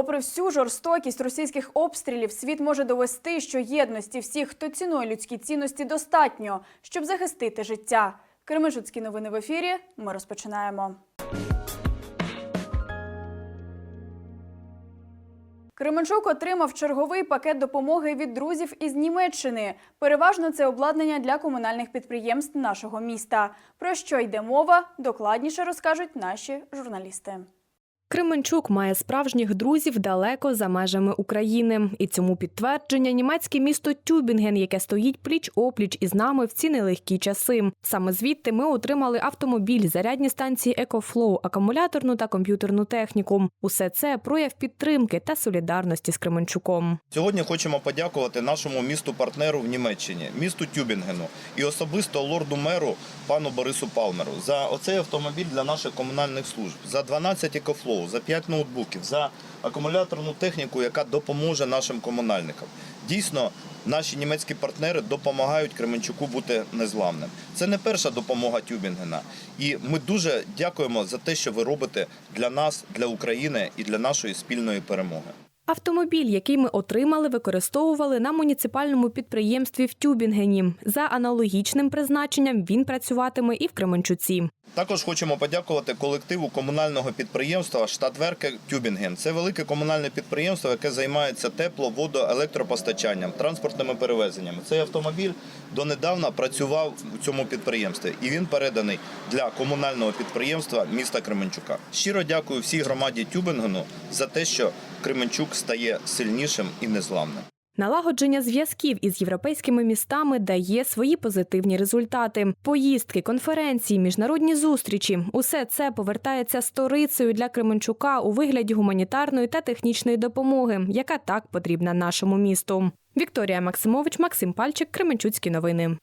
Попри всю жорстокість російських обстрілів, світ може довести, що єдності всіх, хто цінує людські цінності, достатньо, щоб захистити життя. Кременчуцькі новини в ефірі. Ми розпочинаємо. Кременчук отримав черговий пакет допомоги від друзів із Німеччини. Переважно це обладнання для комунальних підприємств нашого міста. Про що йде мова, докладніше розкажуть наші журналісти. Кременчук має справжніх друзів далеко за межами України, і цьому підтвердження німецьке місто Тюбінген, яке стоїть пліч опліч із нами в ці нелегкі часи. Саме звідти ми отримали автомобіль, зарядні станції EcoFlow, акумуляторну та комп'ютерну техніку. Усе це прояв підтримки та солідарності з Кременчуком. Сьогодні хочемо подякувати нашому місту партнеру в Німеччині, місту Тюбінгену і особисто лорду меру пану Борису Палмеру за оцей автомобіль для наших комунальних служб, за 12 екофлоу, за 5 ноутбуків, за акумуляторну техніку, яка допоможе нашим комунальникам. Дійсно, наші німецькі партнери допомагають Кременчуку бути незламним. Це не перша допомога Тюбінгена. І ми дуже дякуємо за те, що ви робите для нас, для України і для нашої спільної перемоги. Автомобіль, який ми отримали, використовували на муніципальному підприємстві в Тюбінгені. За аналогічним призначенням він працюватиме і в Кременчуці. Також хочемо подякувати колективу комунального підприємства Штатверке Тюбінген. Це велике комунальне підприємство, яке займається тепло, водо, електропостачанням, транспортними перевезеннями. Цей автомобіль донедавна працював у цьому підприємстві, і він переданий для комунального підприємства міста Кременчука. Щиро дякую всій громаді Тюбінгену за те, що Кременчук стає сильнішим і незламним. Налагодження зв'язків із європейськими містами дає свої позитивні результати. Поїздки, конференції, міжнародні зустрічі усе це повертається сторицею для Кременчука у вигляді гуманітарної та технічної допомоги, яка так потрібна нашому місту. Вікторія Максимович, Максим Пальчик, Кременчуцькі новини.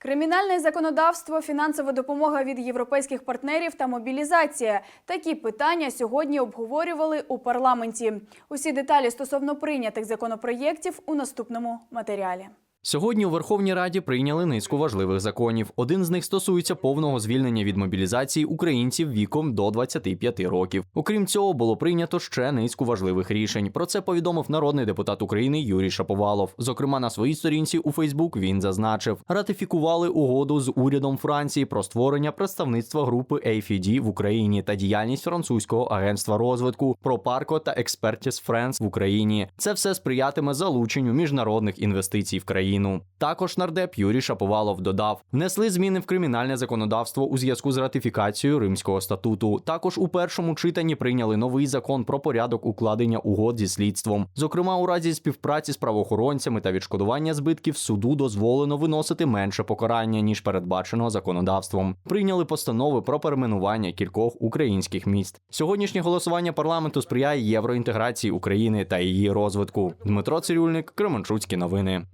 Кримінальне законодавство, фінансова допомога від європейських партнерів та мобілізація. Такі питання сьогодні обговорювали у парламенті. Усі деталі стосовно прийнятих законопроєктів у наступному матеріалі. Сьогодні у Верховній Раді прийняли низку важливих законів. Один з них стосується повного звільнення від мобілізації українців віком до 25 років. Окрім цього, було прийнято ще низку важливих рішень. Про це повідомив народний депутат України Юрій Шаповалов. Зокрема, на своїй сторінці у Фейсбук він зазначив, ратифікували угоду з урядом Франції про створення представництва групи AFD в Україні та діяльність французького агентства розвитку Пропарко та Expertise France в Україні. Це все сприятиме залученню міжнародних інвестицій в країну. Також нардеп Юрій Шаповалов додав: внесли зміни в кримінальне законодавство у зв'язку з ратифікацією Римського статуту. Також у першому читанні прийняли новий закон про порядок укладення угод зі слідством. Зокрема, у разі співпраці з правоохоронцями та відшкодування збитків суду дозволено виносити менше покарання ніж передбачено законодавством. Прийняли постанови про перейменування кількох українських міст. Сьогоднішнє голосування парламенту сприяє євроінтеграції України та її розвитку. Дмитро Цирюльник, Кременчуцькі новини.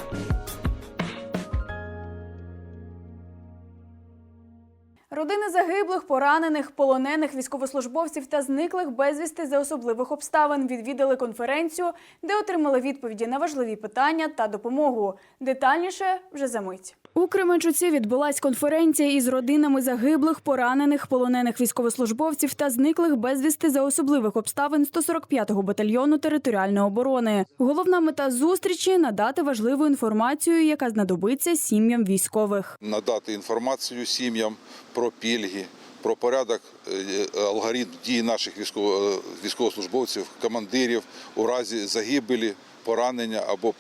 Родини загиблих, поранених, полонених військовослужбовців та зниклих безвісти за особливих обставин відвідали конференцію, де отримали відповіді на важливі питання та допомогу. Детальніше вже за мить. У Кременчуці відбулась конференція із родинами загиблих, поранених, полонених військовослужбовців та зниклих безвісти за особливих обставин 145-го батальйону територіальної оборони. Головна мета зустрічі надати важливу інформацію, яка знадобиться сім'ям військових. надати інформацію сім'ям про пільги, про порядок, е, алгоритм дій наших е, військовослужбовців, командирів у разі загибелі, поранення або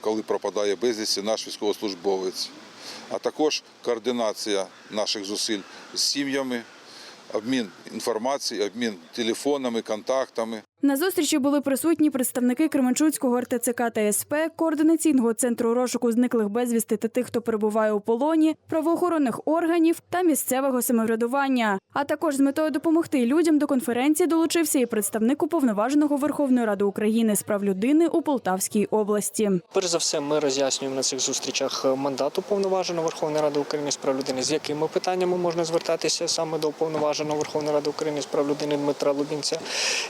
коли пропадає безвісті наш військовослужбовець, а також координація наших зусиль з сім'ями, обмін інформацією, обмін телефонами, контактами. На зустрічі були присутні представники Кременчуцького РТЦК та СП, координаційного центру розшуку зниклих безвісти та тих, хто перебуває у полоні, правоохоронних органів та місцевого самоврядування. А також з метою допомогти людям до конференції долучився і представник уповноваженого Верховної Ради України з прав людини у Полтавській області. Перш за все, ми роз'яснюємо на цих зустрічах е, мандат уповноваженого Верховної Ради України з прав людини, з якими питаннями можна звертатися саме до уповноваженого Верховної Ради України з прав людини Дмитра Лубінця.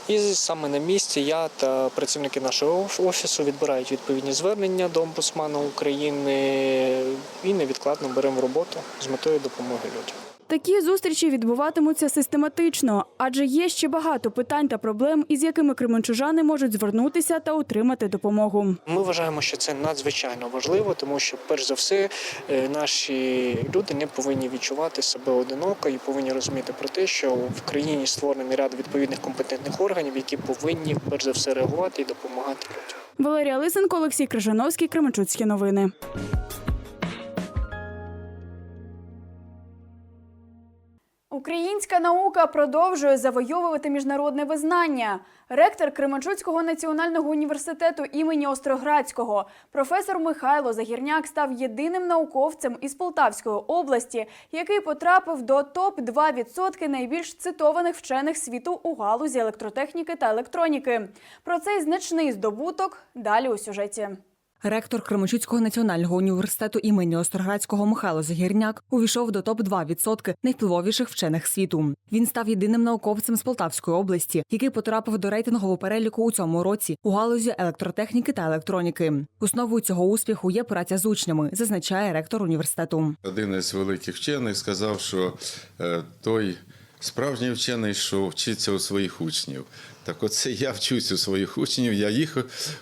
І саме на місці я та працівники нашого офісу відбирають відповідні звернення до омбудсмана України і невідкладно беремо роботу з метою допомоги людям. Такі зустрічі відбуватимуться систематично, адже є ще багато питань та проблем, із якими кременчужани можуть звернутися та отримати допомогу. Ми вважаємо, що це надзвичайно важливо, тому що, перш за все, е, наші люди не повинні відчувати себе одиноко і повинні розуміти про те, що в країні створений ряд відповідних компетентних органів, які повинні перш за все реагувати і допомагати людям. Валерія Лисенко, Олексій Крижановський, Кременчуцькі новини. Українська наука продовжує завойовувати міжнародне визнання. Ректор Кременчуцького національного університету імені Остроградського професор Михайло Загірняк став єдиним науковцем із Полтавської області, який потрапив до топ 2% найбільш цитованих вчених світу у галузі електротехніки та електроніки. Про цей значний здобуток далі у сюжеті. Ректор Кременчуцького національного університету імені Остроградського Михайло Загірняк увійшов до топ 2% найвпливовіших вчених світу. Він став єдиним науковцем з Полтавської області, який потрапив до рейтингового переліку у цьому році у галузі електротехніки та електроніки. Основою цього успіху є праця з учнями, зазначає ректор університету. Один із великих вчених сказав, що е, той справжній вчений, що вчиться у своїх учнів. Так оце я вчусь у своїх учнів, я їх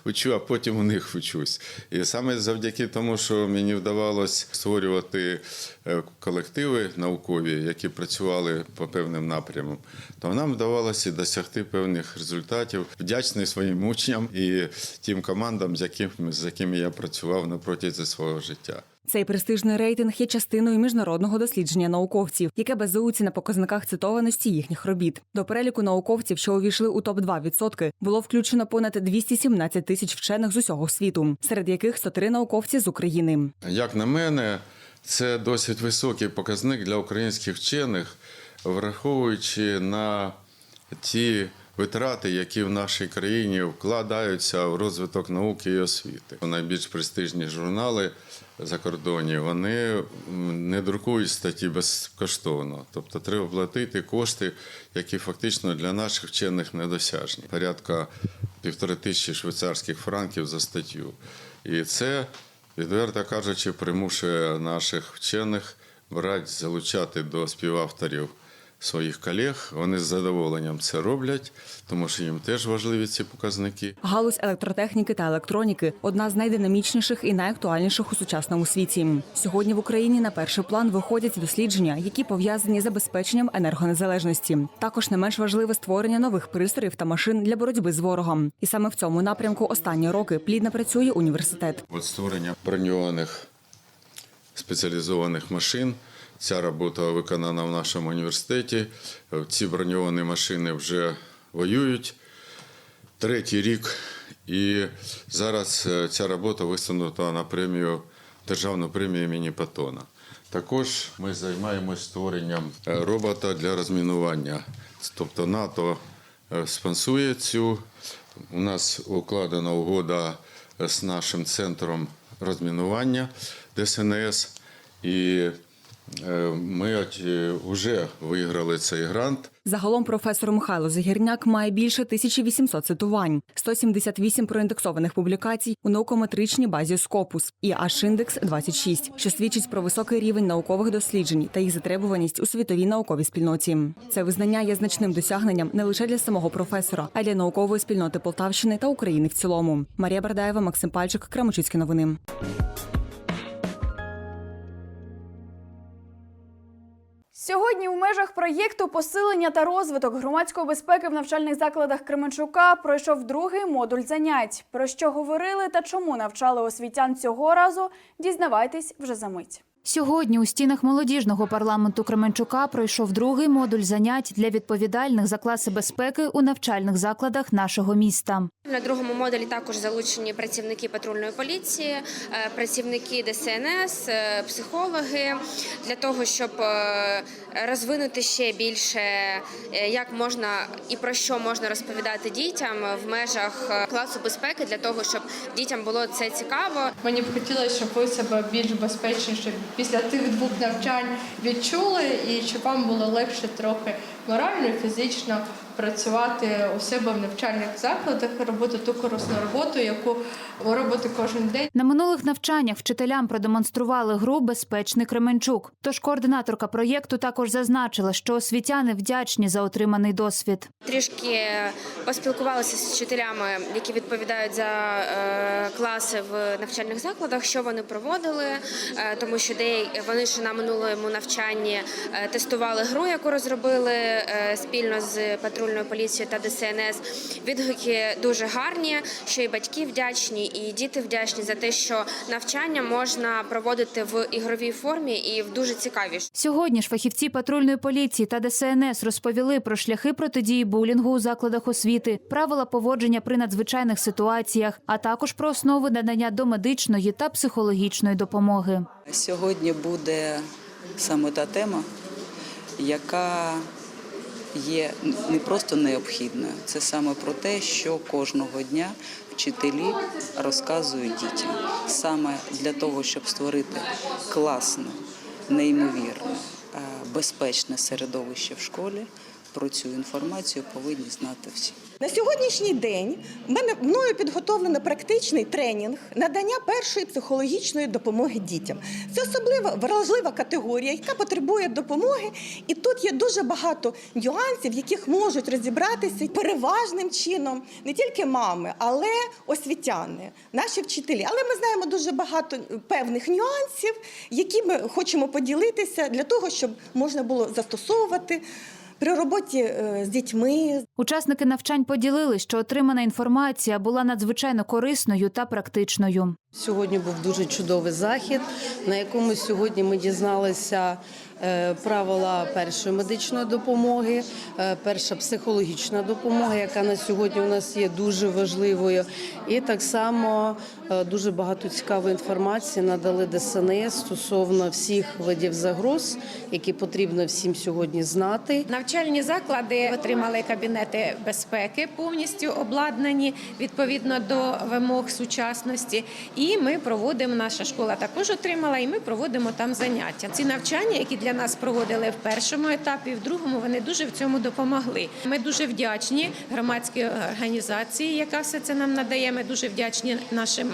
учу, а потім у них вчусь. І саме завдяки тому, що мені вдавалося створювати е, колективи наукові, які працювали по певним напрямам, то нам вдавалося досягти певних результатів. Вдячний своїм учням і тим командам, з якими я працював на протязі свого життя. Цей престижний рейтинг є частиною міжнародного дослідження науковців, яке базується на показниках цитованості їхніх робіт. До переліку науковців, що увійшли у топ 2%, було включено понад 217 тисяч вчених з усього світу, серед яких 103 науковці з України. Як на мене, це досить високий показник для українських вчених, враховуючи на ті витрати, які в нашій країні вкладаються в розвиток науки і освіти. Найбільш престижні журнали закордонні вони не друкують статті безкоштовно. Тобто треба платити кошти, які фактично для наших вчених недосяжні. Порядка півтори тисячі швейцарських франків за статтю. І це, відверто кажучи, примушує наших вчених брати, залучати до співавторів своїх колег. Вони з задоволенням це роблять, тому що їм теж важливі ці показники. Галузь електротехніки та електроніки одна з найдинамічніших і найактуальніших у сучасному світі. Сьогодні в Україні на перший план виходять дослідження, які пов'язані з забезпеченням енергонезалежності. Також не менш важливе створення нових пристроїв та машин для боротьби з ворогом. І саме в цьому напрямку останні роки плідно працює університет. От створення броньованих спеціалізованих машин. Ця робота виконана в нашому університеті. Ці броньовані машини вже воюють третій рік, і зараз е, ця робота висунута на премію державну премію імені Патона. Також ми займаємось створенням е, робота для розмінування. Тобто НАТО е, спонсує цю. У нас укладена угода з нашим центром розмінування ДСНС. І е, ми вже виграли цей грант. Загалом професор Михайло Загірняк має більше 1800 цитувань, 178 проіндексованих публікацій у наукометричній базі Scopus і H-індекс 26, що свідчить про високий рівень наукових досліджень та їх затребуваність у світовій науковій спільноті. Це визнання є значним досягненням не лише для самого професора, а й для наукової спільноти Полтавщини та України в цілому. Марія Бардаєва, Максим Пальчик, Крамочицькі новини. Сьогодні у межах проєкту посилення та розвиток громадської безпеки в навчальних закладах Кременчука пройшов другий модуль занять. Про що говорили та чому навчали освітян цього разу, дізнавайтесь вже за мить. Сьогодні у стінах молодіжного парламенту Кременчука пройшов другий модуль занять для відповідальних за класи безпеки у навчальних закладах нашого міста. На другому модулі також залучені працівники патрульної поліції, е, працівники ДСНС, е, психологи для того, щоб е, розвинути ще більше, як можна і про що можна розповідати дітям в межах класу безпеки, для того, щоб дітям було це цікаво. Мені б хотілося, щоб ви себе більш безпечніше після тих двох навчань відчули, і щоб вам було легше трохи морально і фізично працювати у себе в навчальних закладах, робити ту корисну роботу, яку ви робите кожен день. На минулих навчаннях вчителям продемонстрували гру Безпечний Кременчук. Тож координаторка проєкту також зазначила, що освітяни вдячні за отриманий досвід. Трішки поспілкувалися з вчителями, які відповідають за е, класи в навчальних закладах, що вони проводили, е, тому що деякі вони ж на минулому навчанні е, тестували гру, яку розробили спільно з патрульною поліцією та ДСНС. Відгуки дуже гарні, що і батьки вдячні, і діти вдячні за те, що навчання можна проводити в ігровій формі і в дуже цікавій. Сьогодні ж фахівці патрульної поліції та ДСНС розповіли про шляхи протидії булінгу у закладах освіти, правила поводження при надзвичайних ситуаціях, а також про основи надання домедичної та психологічної допомоги. Сьогодні буде саме та тема, яка є не просто необхідною. Це саме про те, що кожного дня вчителі розказують дітям. Саме для того, щоб створити класне, неймовірне, е, безпечне середовище в школі. Про цю інформацію повинні знати всі. На сьогоднішній день мене мною підготовлено практичний тренінг надання першої психологічної допомоги дітям. Це особливо вразлива категорія, яка потребує допомоги, і тут є дуже багато нюансів, яких можуть розібратися переважним чином не тільки мами, але освітяни, наші вчителі. Але ми знаємо дуже багато певних нюансів, які ми хочемо поділитися для того, щоб можна було застосовувати при роботі е, з дітьми, Учасники навчань поділили, що отримана інформація була надзвичайно корисною та практичною. Сьогодні був дуже чудовий захід, на якому сьогодні ми дізналися правила першої медичної допомоги, е, перша психологічна допомога, яка на сьогодні у нас є дуже важливою. І так само е, дуже багато цікавої інформації надали ДСНС стосовно всіх видів загроз, які потрібно всім сьогодні знати. Навчальні заклади отримали кабінети безпеки, повністю обладнані відповідно до вимог сучасності. І ми проводимо, наша школа також отримала, і ми проводимо там заняття. Ці навчання, які для нас проводили в першому етапі, в другому вони дуже в цьому допомогли. Ми дуже вдячні громадській організації, яка все це нам надає. Ми дуже вдячні нашим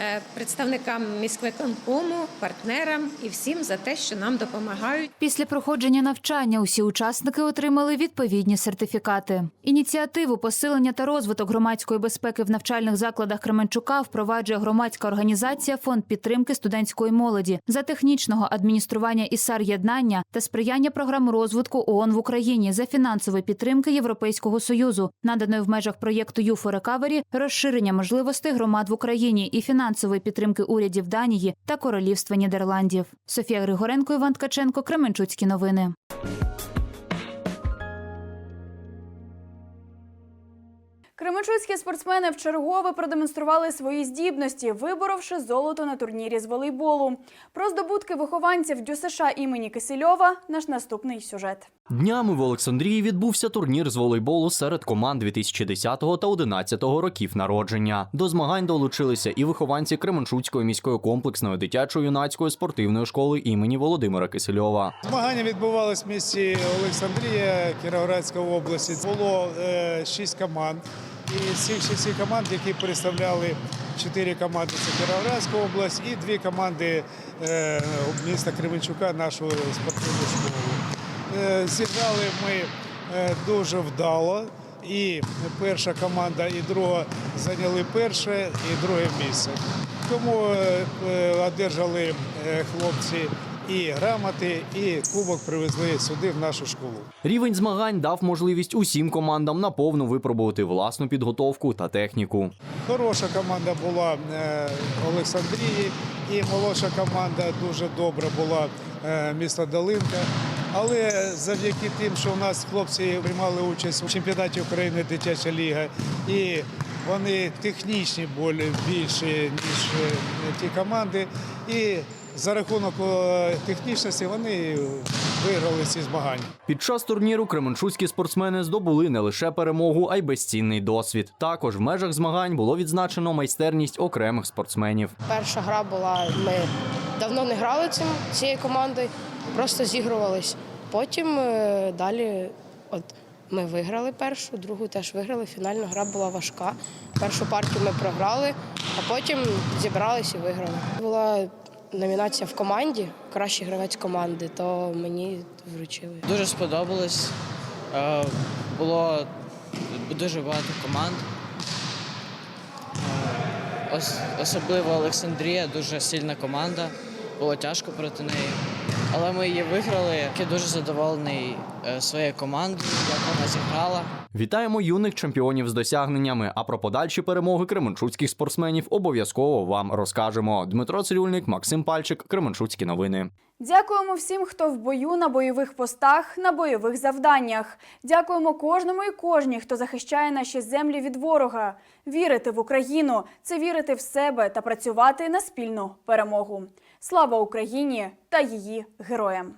е, представникам міськвиконкому, партнерам і всім за те, що нам допомагають. Після проходження навчання усі учасники отримали відповідні сертифікати. Ініціативу посилення та розвиток громадської безпеки в навчальних закладах Кременчука впроваджує громадська організація Фонд підтримки студентської молоді за технічного адміністрування ІСАР єднання та сприяння програм розвитку ООН в Україні за фінансової підтримки Європейського союзу, наданої в межах проєкту «Юфо Рекавері», розширення можливостей громад в Україні і фінансової підтримки урядів Данії та Королівства Нідерландів. Софія Григоренко, Іван Ткаченко, Кременчуцькі новини. Кременчуцькі спортсмени вчергове продемонстрували свої здібності, виборовши золото на турнірі з волейболу. Про здобутки вихованців ДЮСШ імені Кисельова наш наступний сюжет. Днями в Олександрії відбувся турнір з волейболу серед команд 2010 та 2011 років народження. До змагань долучилися і вихованці Кременчуцької міської комплексної дитячо-юнацької спортивної школи імені Володимира Кисельова. Змагання відбувалися в місті Олександрія Кіровоградської області. Було е, шість команд. І цих шести команд, які представляли чотири команди це Кіровоградська область і дві команди е, міста Кременчука, нашу спортивну школу. Е, Зіграли ми е, дуже вдало. І перша команда, і друга зайняли перше і друге місце. Тому одержали хлопці і грамоти, і кубок привезли сюди в нашу школу. Рівень змагань дав можливість усім командам наповну випробувати власну підготовку та техніку. Хороша команда була е, Олександрії, і молодша команда дуже добра була е, міста Долинка. Але завдяки тим, що у нас хлопці приймали участь у чемпіонаті України дитяча ліга, і вони технічні більше, ніж е, ті команди. І за рахунок е, технічності вони виграли ці змагання. Під час турніру кременчуцькі спортсмени здобули не лише перемогу, а й безцінний досвід. Також в межах змагань було відзначено майстерність окремих спортсменів. Перша гра була, ми давно не грали цим цією командою, просто зігрувались. Потім е, далі От ми виграли першу, другу теж виграли. Фінальна гра була важка. Першу партію ми програли, а потім зібрались і виграли. Була номінація в команді, кращий гравець команди, то мені вручили. Дуже сподобалось. Е, Було дуже багато команд. Е, Особливо Олександрія, дуже сильна команда. Було тяжко проти неї. Але ми її виграли. Я дуже задоволений е, своєю командою, як вона зіграла. Вітаємо юних чемпіонів з досягненнями. А про подальші перемоги кременчуцьких спортсменів обов'язково вам розкажемо. Дмитро Цирюльник, Максим Пальчик, Кременчуцькі новини. Дякуємо всім, хто в бою на бойових постах, на бойових завданнях. Дякуємо кожному і кожній, хто захищає наші землі від ворога. Вірити в Україну це вірити в себе та працювати на спільну перемогу. Слава Україні та її героям!